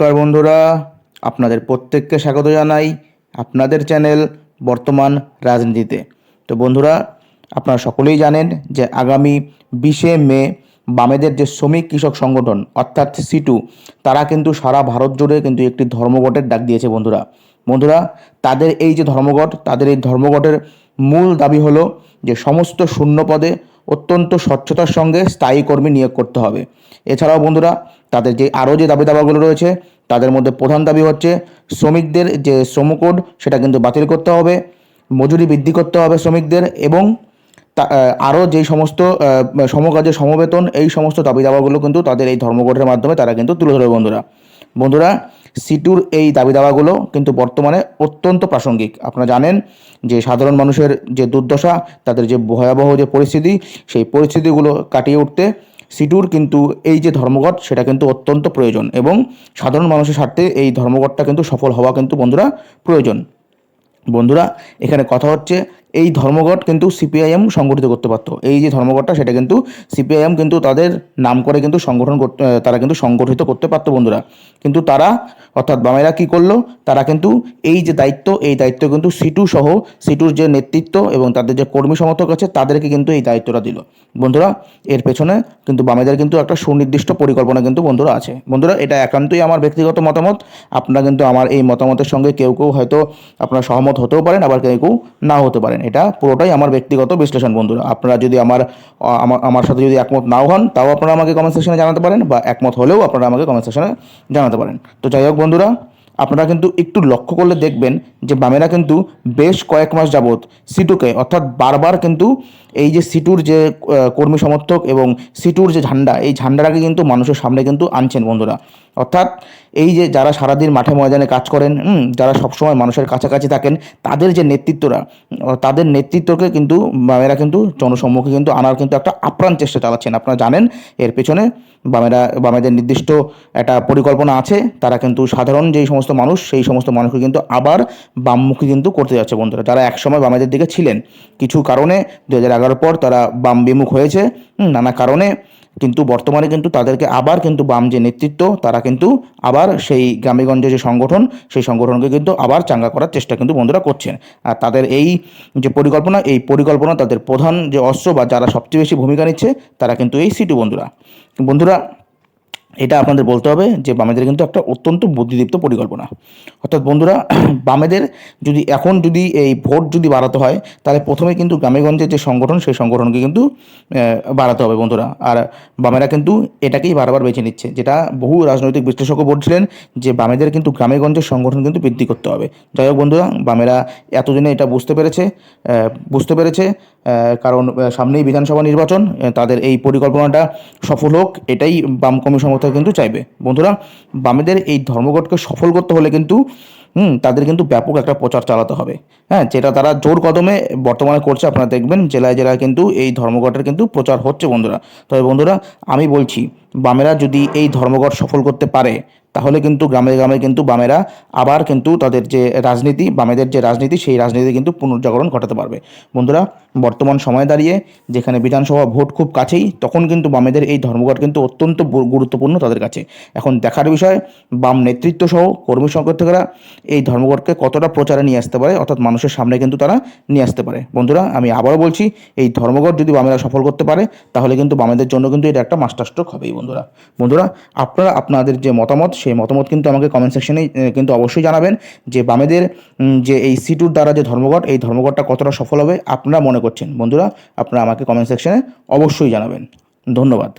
নমস্কার বন্ধুরা, আপনাদের প্রত্যেককে স্বাগত জানাই আপনাদের চ্যানেল বর্তমান রাজনীতিতে। তো বন্ধুরা, আপনারা সকলেই জানেন যে আগামী বিশে মে বামেদের যে শ্রমিক কৃষক সংগঠন, অর্থাৎ সিটু তারা কিন্তু সারা ভারত জুড়ে কিন্তু একটি ধর্মঘটের ডাক দিয়েছে বন্ধুরা। বন্ধুরা, তাদের এই যে ধর্মঘট, তাদের এই ধর্মঘটের মূল দাবি হলো যে সমস্ত শূন্য পদে অত্যন্ত স্বচ্ছতার সঙ্গে স্থায়ী কর্মী নিয়োগ করতে হবে। এছাড়াও বন্ধুরা, তাদের যে আরও যে দাবি দাবাগুলো রয়েছে, তাদের মধ্যে প্রধান দাবি হচ্ছে শ্রমিকদের যে শ্রম কোড সেটা কিন্তু বাতিল করতে হবে, মজুরি বৃদ্ধি করতে হবে শ্রমিকদের এবং আরও যেই সমস্ত সমকাজে সমবেতন, এই সমস্ত দাবি দাবাগুলো কিন্তু তাদের এই ধর্মঘটের মাধ্যমে তারা কিন্তু তুলে ধরবে বন্ধুরা। বন্ধুরা সিটুর এই দাবি দাওয়াগুলো কিন্তু বর্তমানে অত্যন্ত প্রাসঙ্গিক। আপনারা জানেন যে সাধারণ মানুষের যে দুর্দশা, তাদের যে ভয়াবহ যে পরিস্থিতি, সেই পরিস্থিতিগুলো কাটিয়ে উঠতে সিটুর কিন্তু এই যে ধর্মঘট, সেটা কিন্তু অত্যন্ত প্রয়োজন এবং সাধারণ মানুষের স্বার্থে এই ধর্মঘটটা কিন্তু সফল হওয়া কিন্তু বন্ধুরা প্রয়োজন। বন্ধুরা, এখানে কথা হচ্ছে এই ধর্মঘট কিন্তু সিপিআইএম সংগঠিত করতে পারতো। এই যে ধর্মঘটটা, সেটা কিন্তু সিপিআইএম কিন্তু তাদের নাম করে কিন্তু সংগঠন করতে তারা কিন্তু সংগঠিত করতে পারতো বন্ধুরা। কিন্তু তারা, অর্থাৎ বামেরা কি করল? তারা কিন্তু এই যে দায়িত্ব, এই দায়িত্ব কিন্তু সিটু সহ সিটুর যে নেতৃত্ব এবং তাদের যে কর্মী সমর্থক আছে, তাদেরকে কিন্তু এই দায়িত্বটা দিল। বন্ধুরা, এর পেছনে কিন্তু বামেদের কিন্তু একটা সুনির্দিষ্ট পরিকল্পনা কিন্তু বন্ধুরা আছে। বন্ধুরা, এটা একান্তই আমার ব্যক্তিগত মতামত। আপনারা কিন্তু আমার এই মতামতের সঙ্গে কেউ কেউ হয়তো আপনারা সহমত হতেও পারেন, আবার কেউ কেউ না হতে পারেন। এটা পুরোটাই আমার ব্যক্তিগত বিশ্লেষণ বন্ধুরা। আপনারা যদি আমার আমার সাথে যদি একমত নাও হন, তাও আপনারা আমাকে কমেন্ট সেকশনে জানাতে পারেন, বা একমত হলেও আপনারা আমাকে কমেন্ট সেকশনে জানাতে পারেন। তো যাই হোক বন্ধুরা, আপনারা কিন্তু একটু লক্ষ্য করলে দেখবেন যে বামেরা কিন্তু বেশ কয়েক মাস যাবৎ সিটুকে, অর্থাৎ বারবার কিন্তু এই যে সিটুর যে কর্মী সমর্থক এবং সিটুর যে ঝান্ডা, এই ঝান্ডাটাকে কিন্তু মানুষের সামনে কিন্তু আনছেন বন্ধুরা। অর্থাৎ এই যে যারা সারাদিন মাঠে ময়দানে কাজ করেন যারা সবসময় মানুষের কাছাকাছি থাকেন, তাদের যে নেতৃত্বরা তাদের নেতৃত্বকে কিন্তু, বামেরা কিন্তু জনসম্মুখে কিন্তু আনার কিন্তু একটা আপ্রাণ চেষ্টা চালাচ্ছেন। আপনারা জানেন, এর পেছনে বামেরা, বামেদের নির্দিষ্ট একটা পরিকল্পনা আছে, তারা কিন্তু সাধারণ যেই সমস্ত মানুষ, সেই সমস্ত মানুষকে কিন্তু আবার বামমুখী কিন্তু করতে যাচ্ছে বন্ধুরা। যারা একসময় বামেদের দিকে ছিলেন, কিছু কারণে দু হাজার পর তারা বাম বিমুখ হয়েছে নানা কারণে কিন্তু বর্তমানে কিন্তু তাদেরকে আবার কিন্তু বাম যে নেতৃত্ব, তারা কিন্তু আবার সেই গ্রামেগঞ্জে যে সংগঠন, সেই সংগঠনকে কিন্তু আবার চাঙ্গা করার চেষ্টা কিন্তু বন্ধুরা করছেন। আর তাদের এই যে পরিকল্পনা, এই পরিকল্পনা তাদের প্রধান যে অস্ত্র বা যারা সবচেয়ে বেশি ভূমিকা নিচ্ছে, তারা কিন্তু এই সিটু বন্ধুরা। বন্ধুরা এটা আপনাদের বলতে হবে যে বামেদের কিন্তু একটা অত্যন্ত বুদ্ধিদীপ্ত পরিকল্পনা। অর্থাৎ বন্ধুরা, বামেদের যদি এখন যদি এই ভোট যদি বাড়াতে হয়, তাহলে প্রথমে কিন্তু গ্রামেগঞ্জের যে সংগঠন, সেই সংগঠনকে কিন্তু বাড়াতে হবে বন্ধুরা। আর বামেরা কিন্তু এটাকেই বারবার বেছে নিচ্ছে, যেটা বহু রাজনৈতিক বিশ্লেষকও বলছিলেন যে বামেদের কিন্তু গ্রামেগঞ্জের সংগঠন কিন্তু বৃদ্ধি করতে হবে। যাই হোক বন্ধুরা, বামেরা এতদিনে এটা বুঝতে পেরেছে বুঝতে পেরেছে কারণ সামনেই বিধানসভা নির্বাচন তাদের এই পরিকল্পনাটা সফল হোক, এটাই বাম কমি সমর্থক কিন্তু চাইবে। বন্ধুরা, বামেদের এই ধর্মঘটকে সফল করতে হলে কিন্তু, হুম, তাদের কিন্তু ব্যাপক একটা প্রচার চালাতে হবে। হ্যাঁ যেটা তারা জোর কদমে বর্তমানে করছে, আপনারা দেখবেন, জেলায় জেলায় কিন্তু এই ধর্মঘটের কিন্তু প্রচার হচ্ছে বন্ধুরা। তবে বন্ধুরা, আমি বলছি, বামেরা যদি এই ধর্মঘট সফল করতে পারে, তাহলে কিন্তু গ্রামে গ্রামে কিন্তু বামেরা আবার কিন্তু তাদের যে রাজনীতি, বামেদের যে রাজনীতি, সেই রাজনীতি কিন্তু পুনর্জাগরণ ঘটাতে পারবে। বন্ধুরা বর্তমান সময়ে দাঁড়িয়ে যেখানে বিধানসভা ভোট খুব কাছেই, তখন কিন্তু বামেদের এই ধর্মঘট কিন্তু অত্যন্ত গুরুত্বপূর্ণ তাদের কাছে। এখন দেখার বিষয়, বাম নেতৃত্ব সহ কর্মী সংগঠকেরা এই ধর্মঘটকে কতটা প্রচারে নিয়ে আসতে পারে, অর্থাৎ মানুষের সামনে কিন্তু তারা নিয়ে আসতে পারে। বন্ধুরা, আমি আবারও বলছি, এই ধর্মঘট যদি বামেরা সফল করতে পারে, তাহলে কিন্তু বামেদের জন্য কিন্তু এটা একটা মাস্টার স্ট্রোক হবেই বন্ধুরা। বন্ধুরা, আপনারা, আপনাদের যে মতামত, সেই মতামত কিন্তু আমাকে কমেন্ট সেকশনে কিন্তু অবশ্যই জানাবেন যে বামেদের যে এই সিটুর দ্বারা যে ধর্মঘট, এই ধর্মঘটটা কতটা সফল হবে, আপনারা মনে করছেন। বন্ধুরা আপনারা আমাকে কমেন্ট সেকশানে অবশ্যই জানাবেন। ধন্যবাদ।